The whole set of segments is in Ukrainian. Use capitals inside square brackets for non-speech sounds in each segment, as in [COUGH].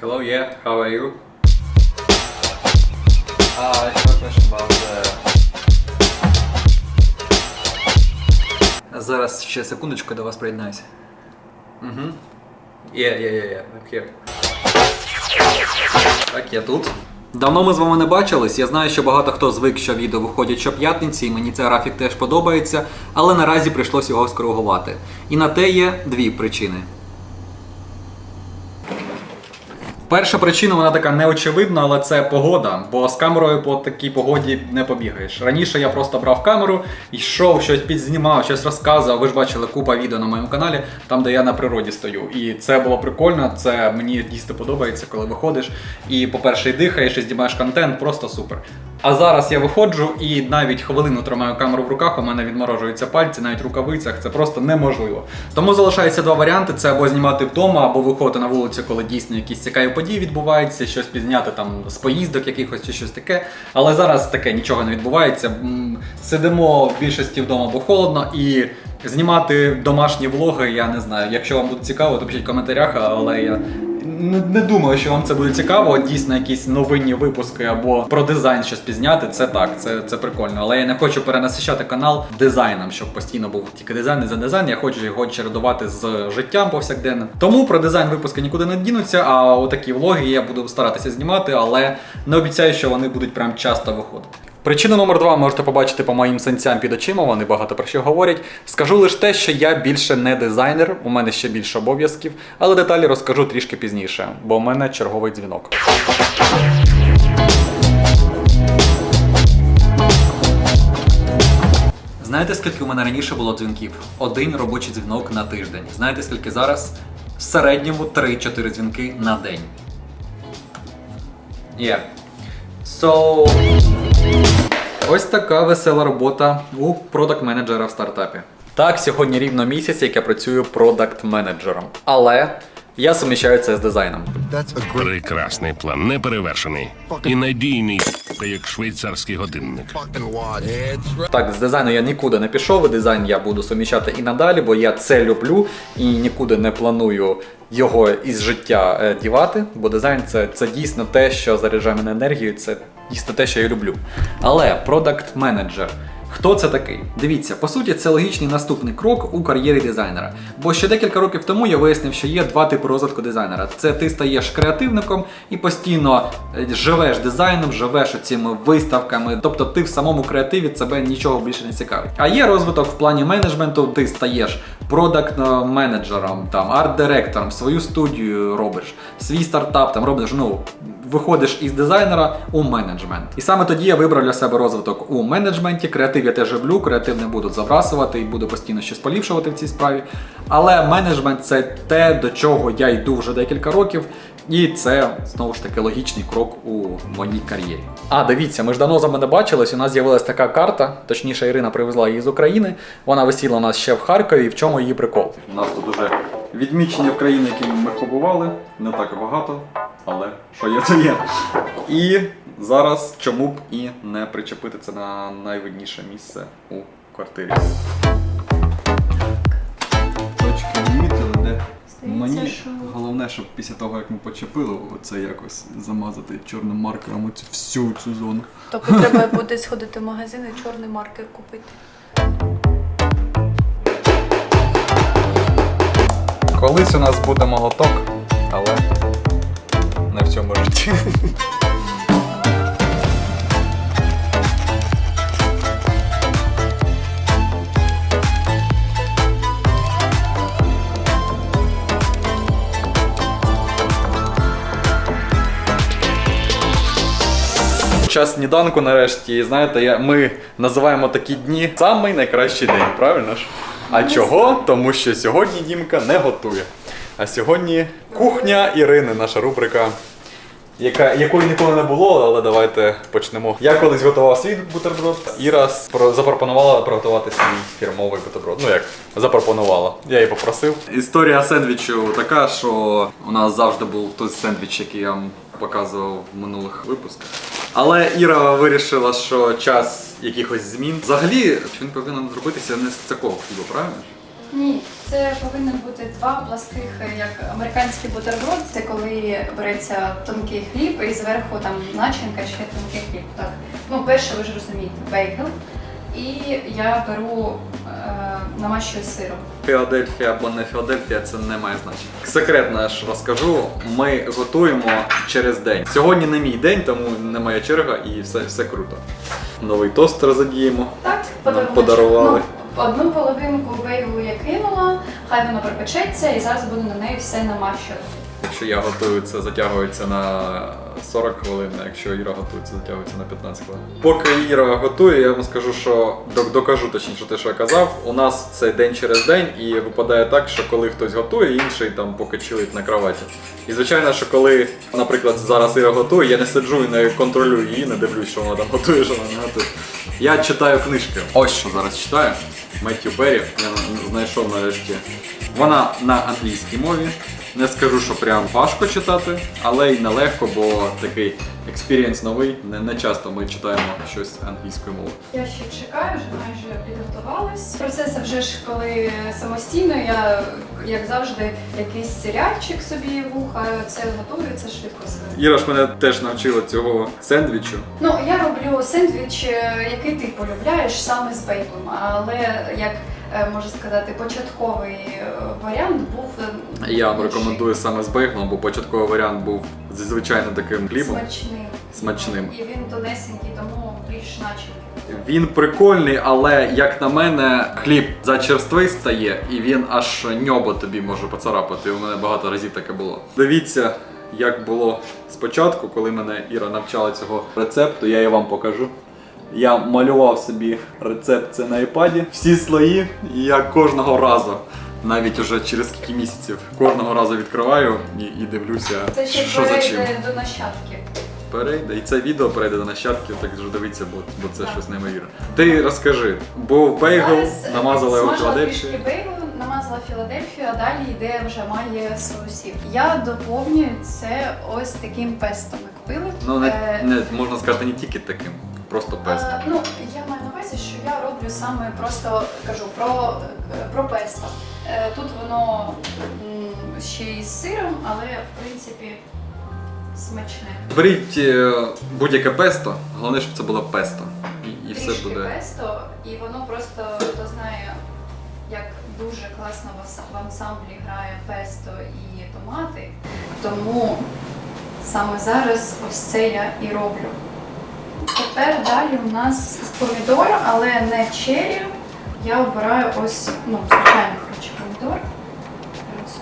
Hello, yeah, how are you? Uh, I have a question about the Зараз ще секундочку до вас приєднаюся. Угу. Yeah, yeah, yeah, yeah, I'm here. Так, я тут. Давно ми з вами не бачились. Я знаю, що багато хто звик, що відео виходять щоп'ятниці, і мені цей графік теж подобається, але наразі прийшлось його скоригувати. І на те є дві причини. Перша причина вона така неочевидна, але це погода, бо з камерою по такій погоді не побігаєш. Раніше я просто брав камеру, йшов, щось підзнімав, щось розказував. Ви ж бачили купа відео на моєму каналі, там де я на природі стою. І це було прикольно. Це мені дійсно подобається, коли виходиш. І, по-перше, дихаєш, і знімаєш контент, просто супер. А зараз я виходжу і навіть хвилину тримаю камеру в руках, у мене відморожуються пальці, навіть в рукавицях. Це просто неможливо. Тому залишається два варіанти: це або знімати вдома, або виходити на вулицю, коли дійсно якісь цікаві події відбуваються, щось пізняти там з поїздок якихось чи щось таке. Але зараз таке нічого не відбувається. Сидимо в більшості вдома, бо холодно і. Знімати домашні влоги, я не знаю. Якщо вам буде цікаво, то пишіть в коментарях, але я не, не думаю, що вам це буде цікаво. Дійсно, якісь новинні випуски або про дизайн щось пізняти. Це так, це, це прикольно. Але я не хочу перенасищати канал дизайном, щоб постійно був тільки дизайн і за дизайн. Я хочу його чередувати з життям повсякденним. Тому про дизайн випуски нікуди не дінуться. А отакі влоги я буду старатися знімати, але не обіцяю, що вони будуть прям часто виходити. Причина номер два можете побачити по моїм сенцям під очима, вони багато про що говорять. Скажу лише те, що я більше не дизайнер, у мене ще більше обов'язків, але деталі розкажу трішки пізніше, бо у мене черговий дзвінок. Знаєте, скільки у мене раніше було дзвінків? Один робочий дзвінок на тиждень. Знаєте, скільки зараз? В середньому 3-4 дзвінки на день. Yeah. So... Ось така весела робота у продакт менеджера в стартапі. Так, сьогодні рівно місяць, як я працюю продакт менеджером. Але я суміщаю це з дизайном. That's a great Прекрасний план, неперевершений. І надійний, як швейцарський годинник. Так, з дизайну я нікуди не пішов, дизайн я буду суміщати і надалі, бо я це люблю і нікуди не планую його із життя е, дівати, бо дизайн це, це дійсно те, що заряджає мене енергією, це дійсно те, що я люблю. Але продакт менеджер. Хто це такий? Дивіться, по суті, це логічний наступний крок у кар'єрі дизайнера. Бо ще декілька років тому я вияснив, що є два типи розвитку дизайнера. Це ти стаєш креативником і постійно е, живеш дизайном, живеш цими виставками. Тобто ти в самому креативі тебе нічого більше не цікавить. А є розвиток в плані менеджменту, ти стаєш продакт менеджером, там арт-директором, свою студію робиш, свій стартап там робиш. Ну виходиш із дизайнера у менеджмент. І саме тоді я вибрав для себе розвиток у менеджменті. Креатив я теж люблю, креатив не буду забрасувати і буду постійно щось поліпшувати в цій справі. Але менеджмент це те, до чого я йду вже декілька років. І це знову ж таки логічний крок у моїй кар'єрі. А дивіться, ми ж давно за мене бачились. У нас з'явилася така карта, точніше, Ірина привезла її з України. Вона висіла у нас ще в Харкові. В чому її прикол? У нас тут уже відмічення в країни, які ми побували. Не так багато, але що є, то є. І зараз чому б і не причепити це на найвидніше місце у квартирі. Точки відмітили, де мені що- головне, щоб після того, як ми почепили, оце якось замазати чорним маркером оцю всю цю зону. Тобто треба буде сходити в магазин і чорний маркер купити. Колись у нас буде молоток, але не в цьому житті. Час сніданку нарешті, і знаєте, я, ми називаємо такі дні самий найкращий день, правильно ж? А чого? Тому що сьогодні Дімка не готує. А сьогодні кухня Ірини, наша рубрика, яка, якої ніколи не було, але давайте почнемо. Я колись готував свій бутерброд. Іра спро- запропонувала приготувати свій фірмовий бутерброд. Ну як запропонувала. Я її попросив. Історія сендвічу така, що у нас завжди був той сендвіч, який я вам показував в минулих випусках. Але Іра вирішила, що час якихось змін. Взагалі, він повинен зробитися не з такого хліба, правильно? Ні, це повинно бути два пласких, е, як американський бутерброд. Це коли береться тонкий хліб і зверху там начинка ще тонкий хліб. Так. Ну, перше, ви ж розумієте, бейгл. І я беру, е, намащую сиром. Філадельфія або не Філадельфія, це не має значення. Секретно ж розкажу. Ми готуємо через день. Сьогодні не мій день, тому не моя черга і все, все круто. Новий тостер задіємо. Так, Нам подарували. Ну, одну половинку бейглу я кинула, хай воно пропечеться, і зараз буду на неї все намащувати. Якщо я готую, це затягується на 40 хвилин, якщо Іра готує, це затягується на 15 хвилин. Поки Іра готує, я вам скажу, що докажу точніше те, що я казав. У нас це день через день, і випадає так, що коли хтось готує, інший там поки на кроваті. І звичайно, що коли, наприклад, зараз Іра готує, я не сиджу і не контролюю її, не дивлюсь, що вона там готує, що вона не готує. Я читаю книжки. Ось що зараз читаю. Меттю Перрі. Я на- знайшов нарешті. Вона на англійській мові. Не скажу, що прям важко читати, але й нелегко, бо такий експірієнс новий. Не, не часто ми читаємо щось англійською мовою. Я ще чекаю, вже майже підготувалась. Процес вже ж коли самостійно, я як завжди якийсь серіальчик собі вухаю, це готую, це швидко все. Іра ж мене теж навчила цього сендвічу. Ну я роблю сендвіч, е, який ти полюбляєш саме з бейклом, але як можна сказати, початковий е, варіант був е, Я вам рекомендую саме з бейглом, бо початковий варіант був зі звичайним таким хлібом. смачним. Смачним. І він тонесенький, тому більш начинки. Він прикольний, але як на мене, хліб зачерствий стає, і він аж ньобо тобі може поцарапати. У мене багато разів таке було. Дивіться, як було спочатку, коли мене Іра навчала цього рецепту, я її вам покажу. Я малював собі рецепт це на iPad, всі слої, і я кожного разу, навіть уже через скільки місяців, кожного разу відкриваю і, і дивлюся, Це ще що за чим. перейде до нащадки. Перейде. І це відео перейде до нащадків, так що дивіться, бо, бо це щось неймовірне. Ти розкажи, був бейгл, Зараз, е, намазала його смажила Філадельфію. трішки бейгл, намазала Філадельфію, а далі йде вже має соусів. Я доповнюю це ось таким песто ми купили. Ну, не, Е, не можна сказати не тільки таким, просто песто. е, ну, я маю на увазі, що я роблю саме просто кажу про, е, про песто. Е, Тут воно ще й з сиром, але в принципі смачне. Беріть будь-яке песто, головне, щоб це було песто. І, і все буде. песто, і воно просто хто знає, як дуже класно в ансамблі грає песто і томати. Тому саме зараз ось це я і роблю. Тепер далі у нас помідор, але не черрі. Я обираю ось ну, звичайний коротше, помідор.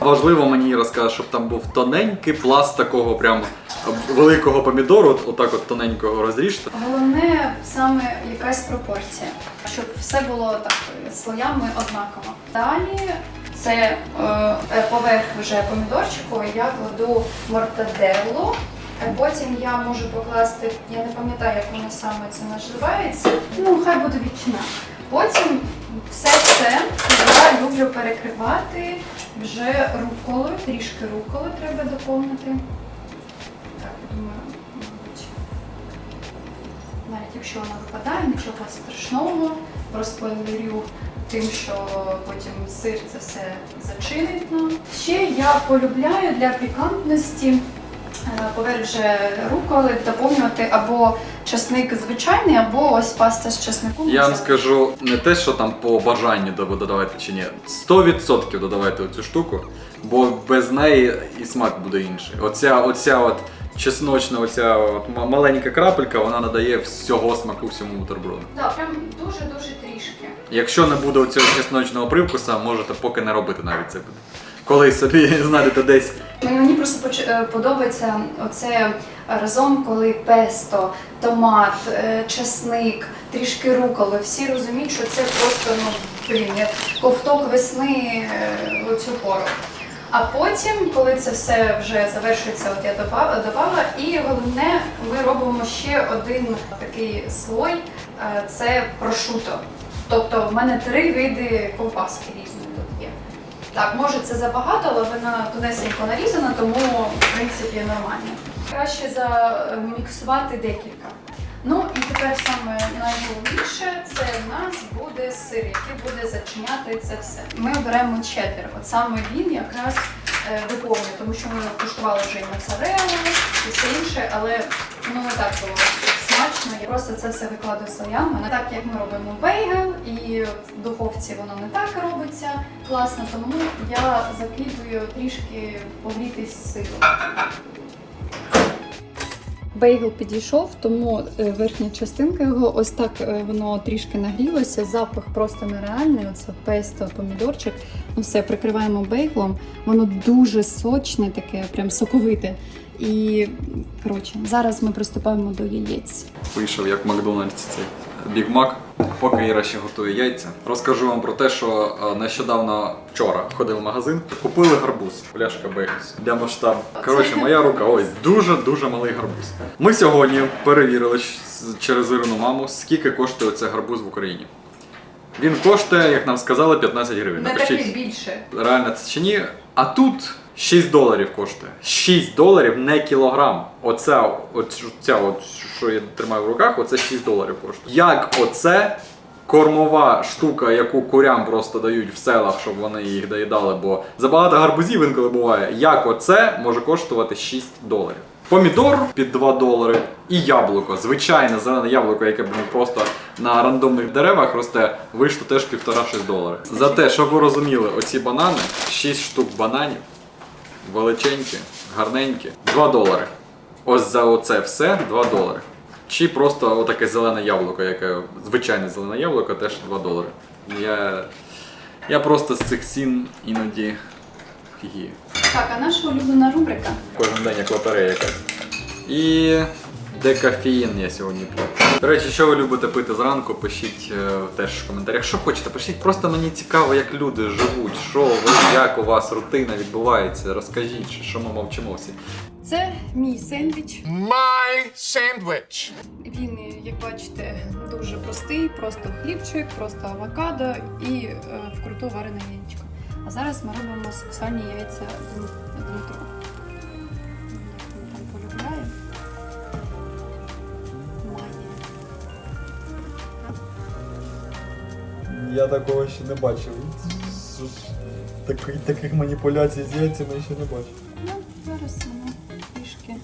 Важливо мені розказати, щоб там був тоненький пласт такого прям великого помідору, от, отак от тоненького розріжте. Головне саме якась пропорція, щоб все було так слоями однаково. Далі це е, е, поверх вже помідорчику я кладу мортаделлу. Потім я можу покласти, я не пам'ятаю, як воно саме це називається. Ну, хай буде відчина. Потім все це я люблю перекривати вже руколою, трішки руколи треба доповнити. Так, думаю, мабуть. Навіть якщо вона випадає, нічого страшного. Розпойлерю тим, що потім сир це все зачинить нам. Ще я полюбляю для пікантності е, поверх вже руколи доповнювати або чесник звичайний, або ось паста з чесником. Я вам скажу не те, що там по бажанню додавайте чи ні. 100% додавайте цю штуку, бо без неї і смак буде інший. Оця, оця от чесночна, оця от маленька крапелька, вона надає всього смаку всьому бутерброду. Да, прям дуже-дуже трішки. Якщо не буде цього чесночного привкуса, можете поки не робити навіть це буде. Коли собі знайдете десь Мені просто е, подобається оце разом, коли песто, томат, е, чесник, трішки руколи. Всі розуміють, що це просто ну блін, як ковток весни е, в цю пору. А потім, коли це все вже завершується, от я добавила і головне, ми робимо ще один такий слой, це прошуто. Тобто в мене три види ковбаски різні. Так, може це забагато, але вона тонесенько нарізана, тому в принципі нормально. Краще заміксувати декілька. Ну і тепер саме найголовніше це в нас буде сир, який буде зачиняти це все. Ми оберемо чеддер. От саме він якраз е, виповнює, тому що ми куштували вже і моцарелу, і все інше, але ну не так було смачно. Я просто це все викладу слоями. Не так як ми робимо бейгел, і в духовці воно не так робиться класно, тому я закидую трішки погрітись сиром. Бейгл підійшов, тому е, верхня частинка його ось так е, воно трішки нагрілося. Запах просто нереальний. Оце песто, помідорчик. Ну все, прикриваємо бейглом. Воно дуже сочне, таке, прям соковите. І коротше, зараз ми приступаємо до яєць. Вийшов як Макдональдс цей Біг Мак. Поки Іра ще готує яйця. Розкажу вам про те, що е, нещодавно вчора ходив в магазин, купили гарбуз, пляшка Бейлс для масштабу. Коротше, моя рука, ось дуже дуже малий гарбуз. Ми сьогодні перевірили через Ірину маму, скільки коштує цей гарбуз в Україні. Він коштує, як нам сказали, 15 гривень. Не Напишіть, більше. реально це чи ні. А тут 6 доларів коштує. 6 доларів не кілограм. Оця, оця, що я тримаю в руках, оце 6 доларів коштує. Як оце кормова штука, яку курям просто дають в селах, щоб вони їх доїдали, бо забагато гарбузів інколи буває. Як оце може коштувати 6 доларів? Помідор під 2 долари і яблуко. Звичайне зелене яблуко, яке блін, просто на рандомних деревах росте, вийшло теж 1,5-6 доларів. За те, щоб ви розуміли, оці банани, 6 штук бананів, величенькі, гарненькі, 2 долари. Ось за оце все 2 долари. Чи просто отаке зелене яблуко, яке звичайне зелене яблуко, теж 2 долари. Я, я просто з цих цін іноді фігію. Так, а наша улюблена рубрика. Кожен день як лотерея якась. І декафеїн я сьогодні п'ю. До речі, що ви любите пити зранку, пишіть е, теж в коментарях. Що хочете, пишіть. Просто мені цікаво, як люди живуть, що ви, як у вас рутина відбувається. Розкажіть, що ми мовчимо всі. Це мій сендвіч. My sandwich. Він, як бачите, дуже простий, просто хлібчик, просто авокадо і е, вкруту варене яєчко. А зараз ми робимо сексуальні яйця Дм- Дмитру. Він там полюбляє. Я такого ще не бачив. таких маніпуляцій з яйцями ще не бачив. Ну, зараз воно трішки.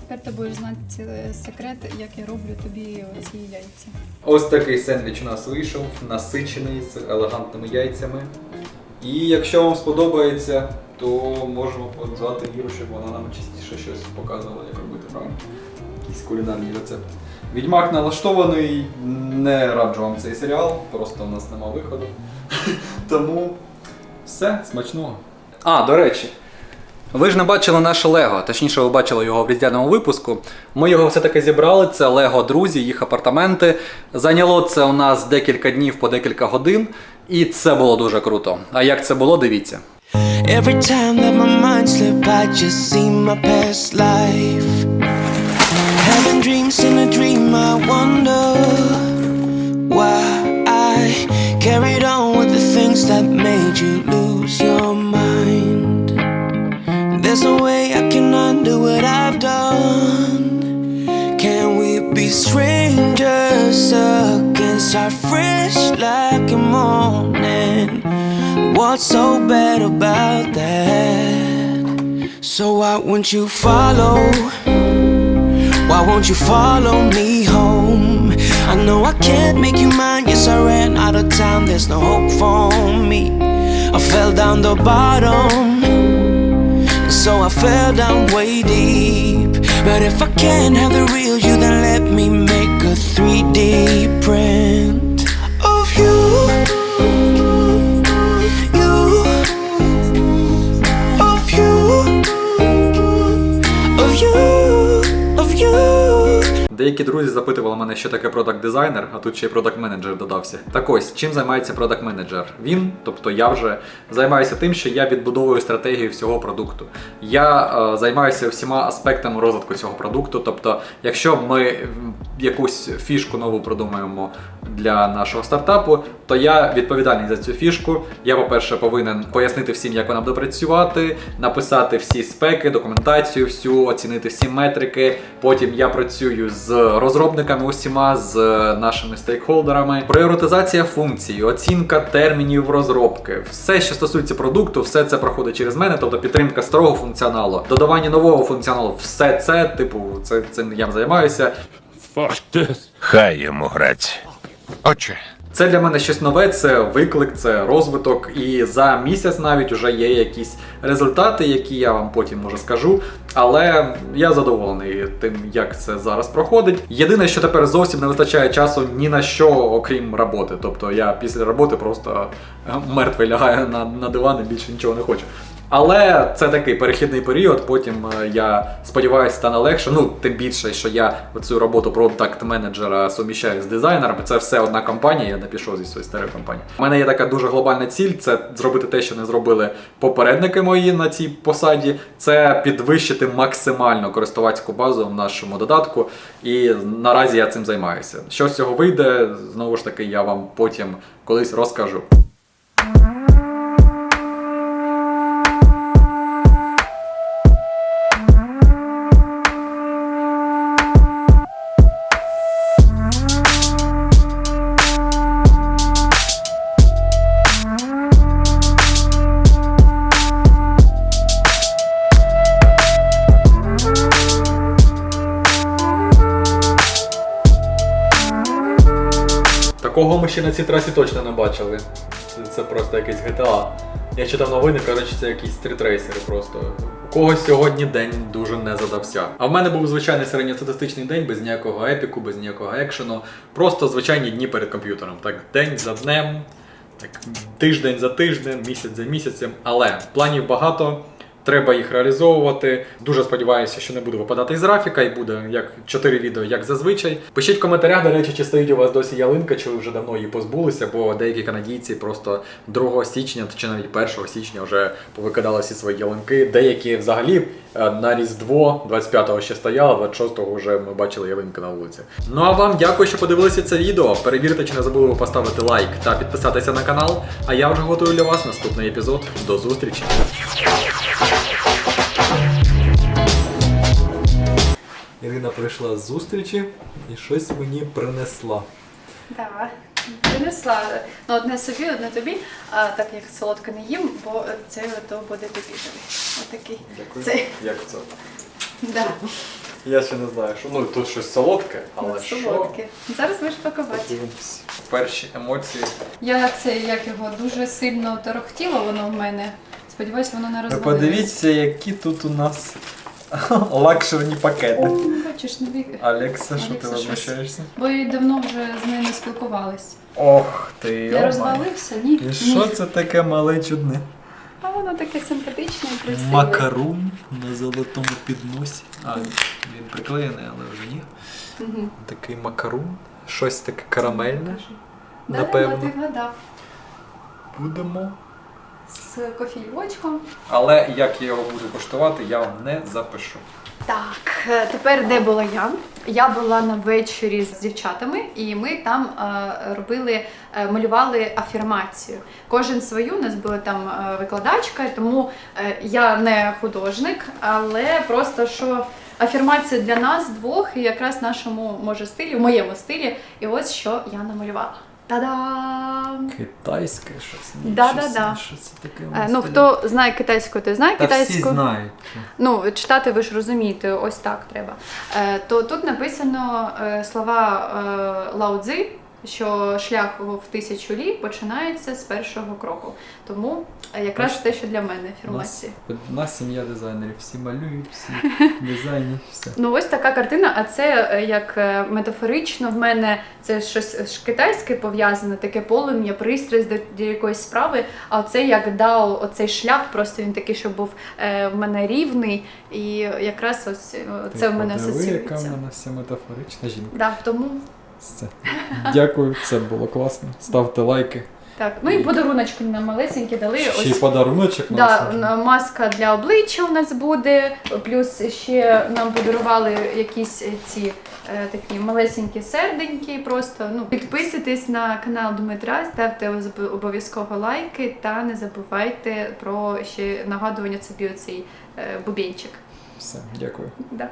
Тепер ти будеш знати е, секрет, як я роблю тобі ці яйця. Ось такий сендвіч у нас вийшов, насичений з елегантними яйцями. І якщо вам сподобається, то можемо позвати Віру, щоб вона нам частіше щось показувала, як робити правильно. Якийсь кулінарний рецепт. Відьмак налаштований, не раджу вам цей серіал, просто у нас нема виходу. [LAUGHS] Тому все, смачного. А, до речі, ви ж не бачили наше Лего, точніше, ви бачили його в різдвяному випуску. Ми його все-таки зібрали. Це Лего друзі, їх апартаменти. Зайняло це у нас декілька днів по декілька годин, і це було дуже круто. А як це було, дивіться. Every time that my mind slip, I just see my past life. Dreams in a dream, I wonder why I carried on with the things that made you lose your mind. There's no way I can undo what I've done. Can we be strangers again? Start fresh like a morning. What's so bad about that? So why won't you follow? Why won't you follow me home? I know I can't make you mine. Yes, I ran out of town. There's no hope for me. I fell down the bottom. So I fell down way deep. But if I can't have the real you, then let me make a 3D print Деякі друзі запитували мене, що таке продакт дизайнер, а тут ще й продакт менеджер додався. Так ось, чим займається продакт менеджер? Він, тобто я вже займаюся тим, що я відбудовую стратегію всього продукту. Я е, займаюся всіма аспектами розвитку цього продукту. Тобто, якщо ми якусь фішку нову продумаємо для нашого стартапу, то я відповідальний за цю фішку. Я, по-перше, повинен пояснити всім, як вона буде працювати, написати всі спеки, документацію, всю, оцінити всі метрики. Потім я працюю з розробниками усіма, з нашими стейкхолдерами. Пріоритизація функцій, оцінка термінів розробки. Все, що стосується продукту, все це проходить через мене, тобто підтримка старого функціоналу, додавання нового функціоналу, все це, типу, це цим я займаюся. Хай йому грать. Отче. Це для мене щось нове, це виклик, це розвиток. І за місяць навіть вже є якісь результати, які я вам потім може скажу. Але я задоволений тим, як це зараз проходить. Єдине, що тепер зовсім не вистачає часу ні на що, окрім роботи. Тобто я після роботи просто е, мертвий лягаю на, на диван і більше нічого не хочу. Але це такий перехідний період. Потім е, я сподіваюся, стане легше. Ну тим більше, що я цю роботу продакт менеджера суміщаю з дизайнером. Це все одна компанія. Я не пішов зі своєї старої компанії. У мене є така дуже глобальна ціль: це зробити те, що не зробили попередники мої на цій посаді. Це підвищити максимально користувацьку базу в нашому додатку. І наразі я цим займаюся. Що з цього вийде, знову ж таки, я вам потім колись розкажу. Ще на цій трасі точно не бачили. Це, просто якийсь GTA. Я читав новини, коротше, це якісь стрітрейсери просто. У когось сьогодні день дуже не задався. А в мене був звичайний середньостатистичний день без ніякого епіку, без ніякого екшену. Просто звичайні дні перед комп'ютером. Так, день за днем, так, тиждень за тиждень, місяць за місяцем. Але планів багато. Треба їх реалізовувати. Дуже сподіваюся, що не буде випадати із графіка і буде як 4 відео, як зазвичай. Пишіть в коментарях, до речі, чи стоїть у вас досі ялинка, чи ви вже давно її позбулися, бо деякі канадійці просто 2 січня чи навіть 1 січня вже повикидали всі свої ялинки. Деякі взагалі е, на Різдво 25-го ще стояло, 26-го вже ми бачили ялинки на вулиці. Ну а вам дякую, що подивилися це відео. Перевірте, чи не забули ви поставити лайк та підписатися на канал. А я вже готую для вас наступний епізод. До зустрічі! Ірина прийшла з зустрічі і щось мені принесла. Давай. Принесла ну, одне собі, одне тобі, а так як солодке не їм, бо це то буде тобі. Отакий. Дякую. Це, Як це? да, Я ще не знаю, що ну тут щось солодке, але що? солодке. Зараз будеш пакувати. Подивимось. Перші емоції. Я це як його дуже сильно торохтіло воно в мене. Сподіваюсь, воно не Ви розвалилось. подивіться, які тут у нас [LAUGHS] лакшерні пакети. Бачиш, нові. Алекса, що ти Алекса, щось. возмущаєшся? Бо і давно вже з нею не спілкувались. Ох ти. Не йо-май. розвалився? Ні. І що Ні. це таке мале чудне? А воно таке симпатичне і красиве. Макарун на золотому підносі. А, він приклеєний, але вже ні. Мгм. Такий макарун. Щось таке карамельне. Да, Напевно. Ти вгадав. Будемо. З кофійочком. Але як я його буду коштувати, я вам не запишу. Так, е, тепер де була я? Я була на вечорі з дівчатами, і ми там е, робили, е, малювали афірмацію. Кожен свою, у нас була там е, викладачка, тому е, я не художник, але просто що афірмація для нас двох, і якраз нашому може стилі, в моєму стилі. І ось що я намалювала. Та-дам! Китайське щось. Да-да-да. Що це таке? Е, Ну, хто знає китайську, той знає Та китайську. всі знають. Ну, читати ви ж розумієте, ось так треба. Е, то тут написано е, слова е, Лао Цзи, що шлях в тисячу лі починається з першого кроку. Тому е, якраз те, що для мене афірмації. Одна сім'я дизайнерів, всі малюють, всі [LAUGHS] дизайнять, все. Ну, ось така картина, а це е, як е, метафорично в мене це щось китайське пов'язане, таке полум'я, пристрасть до, до якоїсь справи. А це як дао, оцей шлях, просто він такий, щоб був е, в мене рівний, і якраз ось е, це в мене Подиви, яка в мене вся метафорична жінка. Да, тому Все. Дякую, це було класно. Ставте лайки. так. Ну і подаруночки нам малесенькі дали. Ще й Ось подаруночок да, на н- маска для обличчя у нас буде. Плюс ще нам подарували якісь ці е, такі малесенькі серденьки. Просто ну підписуйтесь на канал Дмитра, ставте обов- обов'язково лайки та не забувайте про ще нагадування собі оцей е, бубенчик. Все, дякую. Да.